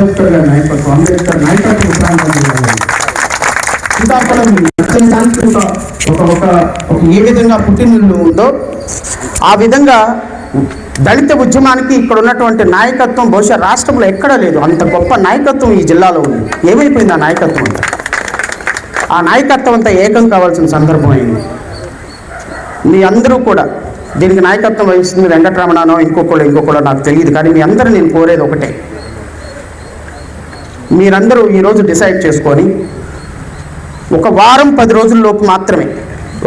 అంబేద్కర్ గారి నాయకత్వం అంబేద్కర్ నాయకత్వం నచ్చడానికి ఒక ఒక ఏ విధంగా పుట్టినిల్లు ఉందో ఆ విధంగా దళిత ఉద్యమానికి ఇక్కడ ఉన్నటువంటి నాయకత్వం బహుశా రాష్ట్రంలో ఎక్కడా లేదు. అంత గొప్ప నాయకత్వం ఈ జిల్లాలో ఉంది. ఏమైపోయింది ఆ నాయకత్వం అంతా? ఆ నాయకత్వం అంతా ఏకం కావాల్సిన సందర్భం అయింది. మీ అందరూ కూడా దీనికి నాయకత్వం వహిస్తుంది వెంకటరమణనో ఇంకొకళ్ళు ఇంకొకళ్ళు నాకు తెలియదు కానీ మీ అందరూ నేను కోరేది ఒకటే. మీరందరూ ఈరోజు డిసైడ్ చేసుకొని ఒక వారం పది రోజుల్లోపు మాత్రమే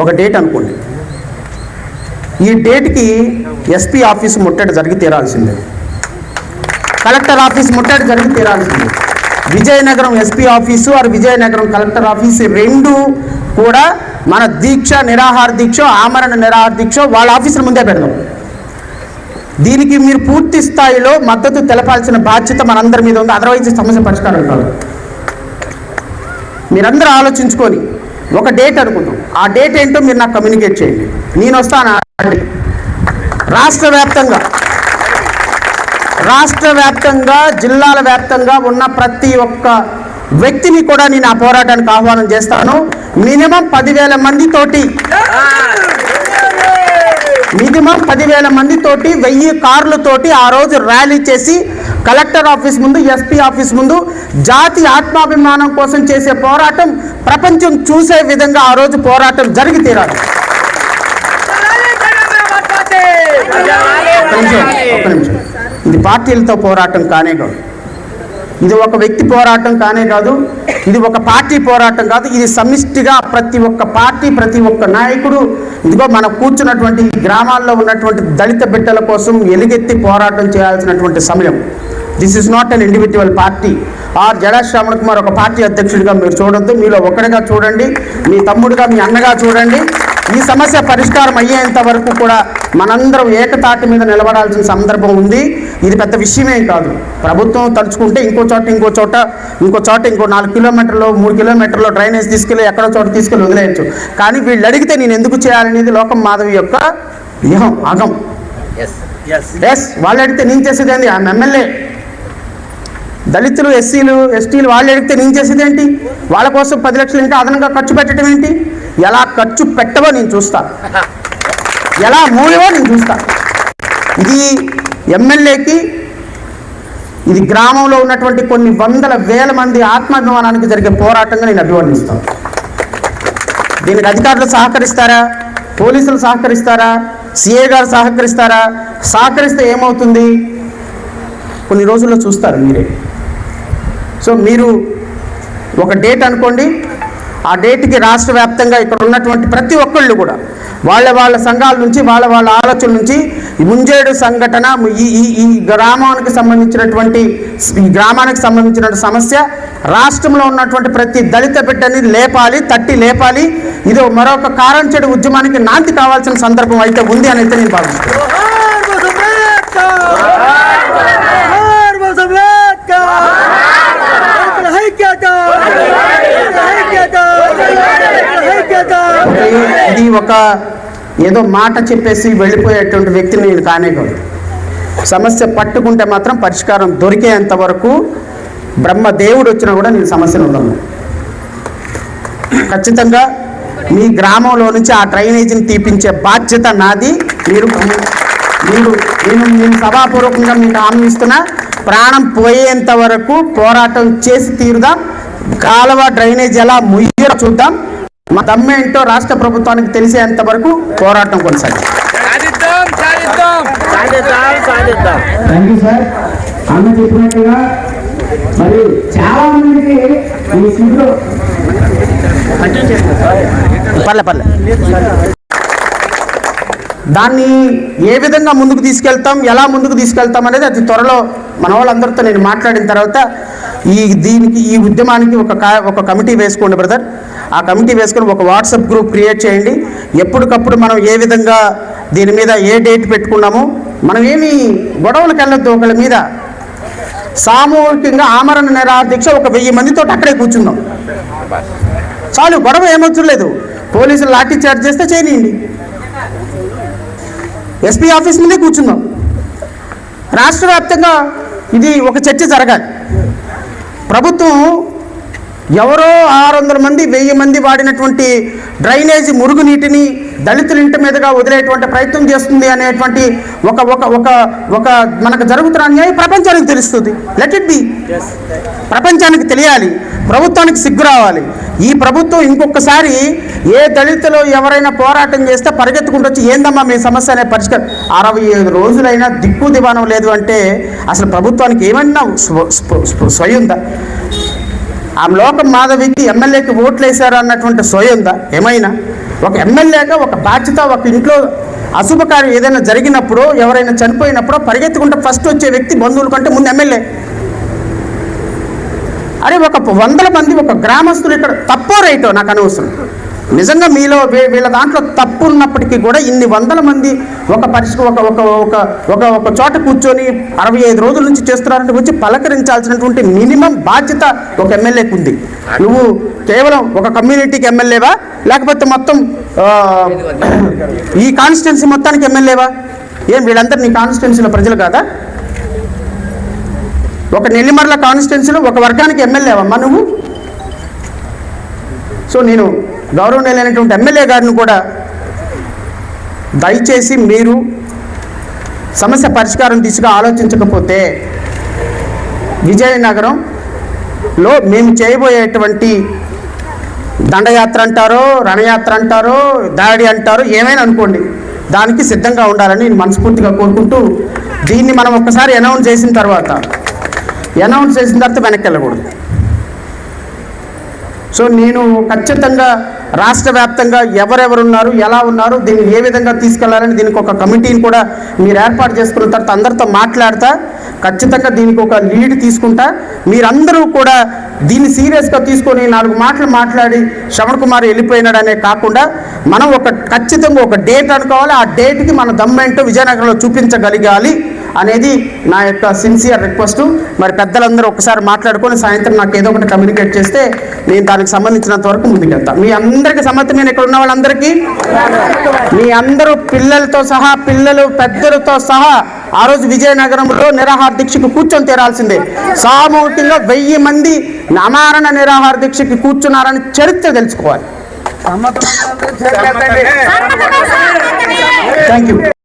ఒక డేట్ అనుకోండి. ఈ డేట్కి ఎస్పీ ఆఫీస్ ముట్టడి జరిగి తీరాల్సిందే. కలెక్టర్ ఆఫీస్ ముట్టడి జరిగి తీరాల్సిందే. Vizianagaram SP office or Vizianagaram collector office రెండు కూడా మన దీక్ష నిరాహార దీక్ష ఆమరణ నిరాహార దీక్ష వాళ్ళ ఆఫీసుల ముందే పెడదాం. దీనికి మీరు పూర్తి స్థాయిలో మద్దతు తెలపాల్సిన బాధ్యత మనందరి మీద ఉంది. అదర్వైజ్ సమస్య పరిష్కారం కాదు. మీరందరూ ఆలోచించుకొని ఒక డేట్ అనుకుంటాం ఆ డేట్ ఏంటో మీరు నాకు కమ్యూనికేట్ చేయండి. నేను వస్తాను రాష్ట్ర వ్యాప్తంగా రాష్ట్ర వ్యాప్తంగా జిల్లాల వ్యాప్తంగా ఉన్న ప్రతి ఒక్క వ్యక్తిని కూడా నేను ఆ పోరాటానికి ఆహ్వానం చేస్తాను. మినిమం పదివేల మందితోటి మినిమం పదివేల మందితోటి వెయ్యి కార్లతోటి ఆ రోజు ర్యాలీ చేసి కలెక్టర్ ఆఫీస్ ముందు ఎస్పీ ఆఫీస్ ముందు జాతి ఆత్మాభిమానం కోసం చేసే పోరాటం ప్రపంచం చూసే విధంగా ఆ రోజు పోరాటం జరిగి తీరాలి. ఇది పార్టీలతో పోరాటం కానే కాదు. ఇది ఒక వ్యక్తి పోరాటం కానే కాదు ఇది ఒక పార్టీ పోరాటం కాదు ఇది సమిష్టిగా ప్రతి ఒక్క పార్టీ ప్రతి ఒక్క నాయకుడు ఇదిగో మనం కూర్చున్నటువంటి ఈ గ్రామాల్లో ఉన్నటువంటి దళిత బిడ్డల కోసం ఎలుగెత్తి పోరాటం చేయాల్సినటువంటి సమయం. This is not an individual party or Jada Shravan Kumar ఒక పార్టీ అధ్యక్షుడిగా మీరు చూడొద్దు మీలో ఒకరిగా చూడండి మీ తమ్ముడిగా మీ అన్నగా చూడండి. ఈ సమస్య పరిష్కారం అయ్యేంత వరకు కూడా మనందరం ఏకతాటి మీద నిలబడాల్సిన సందర్భం ఉంది. ఇది పెద్ద విషయమేం కాదు. ప్రభుత్వం తలుచుకుంటే ఇంకో చోట ఇంకో చోట ఇంకో చోట ఇంకో నాలుగు కిలోమీటర్లు మూడు కిలోమీటర్లు డ్రైనేజ్ తీసుకెళ్ళి ఎక్కడో చోట తీసుకెళ్ళి వదిలేయచ్చు. కానీ వీళ్ళు అడిగితే నేను ఎందుకు చేయాలనేది లోకం మాధవి యొక్క వ్యూహం అగం ఎస్ వాళ్ళు అడిగితే నేను చేసేది ఏంది ఆమె ఎమ్మెల్యే దళితులు ఎస్సీలు ఎస్టీలు వాళ్ళు అడిగితే నేను చేసేది ఏంటి? వాళ్ళ కోసం పది లక్షలు ఇంకా అదనంగా ఖర్చు పెట్టడం ఏంటి? ఎలా ఖర్చు పెట్టవో నేను చూస్తా. ఎలా మూయవో నేను చూస్తా. ఇది ఎమ్మెల్యేకి ఇది గ్రామంలో ఉన్నటువంటి కొన్ని వందల వేల మంది ఆత్మాభిమానానికి జరిగే పోరాటంగా నేను అభివర్ణిస్తాను. దీనికి అధికారులు సహకరిస్తారా? పోలీసులు సహకరిస్తారా? సిఏ గారు సహకరిస్తారా? సహకరిస్తే ఏమవుతుంది? కొన్ని రోజుల్లో చూస్తారు మీరే. సో మీరు ఒక డేట్ అనుకోండి ఆ డేట్కి రాష్ట్ర వ్యాప్తంగా ఇక్కడ ఉన్నటువంటి ప్రతి ఒక్కళ్ళు కూడా వాళ్ళ వాళ్ళ సంఘాల నుంచి వాళ్ళ వాళ్ళ ఆలోచన నుంచి ముంజేడు సంఘటన ఈ ఈ ఈ గ్రామానికి సంబంధించినటువంటి ఈ గ్రామానికి సంబంధించిన సమస్య రాష్ట్రంలో ఉన్నటువంటి ప్రతి దళిత బిడ్డని లేపాలి తట్టి లేపాలి. ఇది మరొక కారంచెడు ఉద్యమానికి నాంది కావాల్సిన సందర్భం అయితే ఉంది అని అయితే నేను భావిస్తున్నాను. ఇది ఒక ఏదో మాట చెప్పేసి వెళ్ళిపోయేటువంటి వ్యక్తిని నేను కానే కాదు. సమస్య పట్టుకుంటే మాత్రం పరిష్కారం దొరికేంత వరకు బ్రహ్మ దేవుడు వచ్చినా కూడా నేను సమస్యను ఉండను ఖచ్చితంగా మీ గ్రామంలో నుంచి ఆ డ్రైనేజీని తీపించే బాధ్యత నాది. మీరు మీరు నేను నేను సభాపూర్వకంగా మీకు హామీ ఇస్తున్నా ప్రాణం పోయేంత వరకు పోరాటం చేసి తీరుదాం. కాలువ డ్రైనేజ్ ఎలా ముయ్య చూద్దాం. మా దమ్మేంటో రాష్ట్ర ప్రభుత్వానికి తెలిసేంత వరకు పోరాటం కొనసాగింది. అన్న చెప్పినట్టుగా మరి చాలా మందికి ఈ పర్లే పర్లే. దాన్ని ఏ విధంగా ముందుకు తీసుకెళ్తాం ఎలా ముందుకు తీసుకెళ్తాం అనేది అది త్వరలో మన వాళ్ళందరితో నేను మాట్లాడిన తర్వాత ఈ దీనికి ఈ ఉద్యమానికి ఒక కా- ఒక కమిటీ వేసుకోండి బ్రదర్. ఆ కమిటీ వేసుకొని ఒక వాట్సాప్ గ్రూప్ క్రియేట్ చేయండి. ఎప్పటికప్పుడు మనం ఏ విధంగా దీని మీద ఏ డేట్ పెట్టుకున్నామో మనం ఏమి గొడవలకు వెళ్ళొద్దు ఒకళ్ళ మీద. సామూహికంగా ఆమరణ నిరాహార ఒక వెయ్యి మందితో అక్కడే కూర్చుందాం చాలు గొడవ ఏమొచ్చలేదు లేదు. పోలీసులు లాఠీ చార్జ్ చేస్తే చేయనియండి. ఎస్పీ ఆఫీస్ ముందే కూర్చుందాం రాష్ట్ర వ్యాప్తంగా ఇది ఒక చర్చ జరగాలి. ప్రభుత్వం ఎవరో ఆరు వందల మంది వెయ్యి మంది వాడినటువంటి డ్రైనేజీ మురుగునీటిని దళితుల ఇంటి మీదుగా వదిలేటువంటి ప్రయత్నం చేస్తుంది అనేటువంటి ఒక ఒక ఒక ఒక మనకు జరుగుతున్న అన్యాయం ప్రపంచానికి తెలుస్తుంది. లెట్ ఇట్ బి ప్రపంచానికి తెలియాలి. ప్రభుత్వానికి సిగ్గు రావాలి. ఈ ప్రభుత్వం ఇంకొకసారి ఏ దళితులు ఎవరైనా పోరాటం చేస్తే పరిగెత్తుకుంటూ వచ్చి ఏందమ్మా మీ సమస్య? అనే పరిష్కారం అరవై ఐదు రోజులైనా దిక్కు దివానం లేదు అంటే అసలు ప్రభుత్వానికి ఏమన్నా స్వ- స్వ- స్వ- స్వయందా? ఆ లోకం మాధవికి ఎమ్మెల్యేకి ఓట్లు వేశారు అన్నటువంటి సోయుందా ఏమైనా? ఒక ఎమ్మెల్యేగా ఒక బాధ్యత ఒక ఇంట్లో అశుభకార్యం ఏదైనా జరిగినప్పుడు ఎవరైనా చనిపోయినప్పుడు పరిగెత్తుకుంటే ఫస్ట్ వచ్చే వ్యక్తి బంధువుల కంటే ముందు ఎమ్మెల్యే. అరే ఒక వందల మంది ఒక గ్రామస్తులు ఇక్కడ తప్పో రైటో నాకు అనవసరం. నిజంగా మీలో వీళ్ళ దాంట్లో తప్పు ఉన్నప్పటికీ కూడా ఇన్ని వందల మంది ఒక పరిస్థితి ఒక ఒక ఒక ఒక ఒక చోట కూర్చొని అరవై ఐదు రోజుల నుంచి చేస్తున్నారంటే వచ్చి పలకరించాల్సినటువంటి మినిమం బాధ్యత ఒక ఎమ్మెల్యేకి ఉంది. నువ్వు కేవలం ఒక కమ్యూనిటీకి ఎమ్మెల్యేవా? లేకపోతే మొత్తం ఈ కాన్స్టిట్యున్సీ మొత్తానికి ఎమ్మెల్యేవా? ఏం వీళ్ళందరూ నీ కాన్స్టిట్యున్సీలో ప్రజలు కాదా? ఒక నెల్లిమర్ల కాన్స్టిట్యున్సీలో ఒక వర్గానికి ఎమ్మెల్యేవమ్మా నువ్వు? సో నేను గౌరవనీయులైనటువంటి ఎమ్మెల్యే గారిని కూడా దయచేసి మీరు సమస్య పరిష్కారం దిశగా ఆలోచించకపోతే విజయనగరంలో మేము చేయబోయేటువంటి దండయాత్ర అంటారో రణయాత్ర అంటారో దాడి అంటారో ఏమైనా అనుకోండి దానికి సిద్ధంగా ఉండాలని నేను మనస్ఫూర్తిగా కోరుకుంటూ దీన్ని మనం ఒక్కసారి అనౌన్స్ చేసిన తర్వాత అనౌన్స్ చేసిన తర్వాత వెనక్కి వెళ్ళకూడదు. సో నేను ఖచ్చితంగా రాష్ట్ర వ్యాప్తంగా ఎవరెవరున్నారు ఎలా ఉన్నారు దీన్ని ఏ విధంగా తీసుకెళ్ళాలని దీనికి ఒక కమిటీని కూడా మీరు ఏర్పాటు చేసుకున్న తర్వాత అందరితో మాట్లాడతా ఖచ్చితంగా దీనికి ఒక లీడ్ తీసుకుంటా. మీరందరూ కూడా దీన్ని సీరియస్గా తీసుకొని నాలుగు మాటలు మాట్లాడి శ్రవణ్ కుమార్ వెళ్ళిపోయినాడనే కాకుండా మనం ఒక ఖచ్చితంగా ఒక డేట్ అనుకోవాలి. ఆ డేట్కి మన దమ్మేంటో విజయనగరంలో చూపించగలగాలి. అనేది నా యొక్క సిన్సియర్ రిక్వెస్ట్ మరి పెద్దలందరూ ఒకసారి మాట్లాడుకొని సాయంత్రం నాకు ఏదో ఒకటి కమ్యూనికేట్ చేస్తే నేను దానికి సంబంధించినంత వరకు ముందుకెళ్తాను మీ అందరికీ సమ్మతి నేను ఇక్కడ ఉన్న వాళ్ళందరికీ మీ అందరూ పిల్లలతో సహా పిల్లలు పెద్దలతో సహా ఆ రోజు విజయనగరంలో నిరాహార దీక్షకు కూర్చొని తీరాల్సిందే. సామూహికంగా వెయ్యి మంది అమారణ నిరాహార దీక్షకి కూర్చున్నారని చరిత్ర తెలుసుకోవాలి. Thank you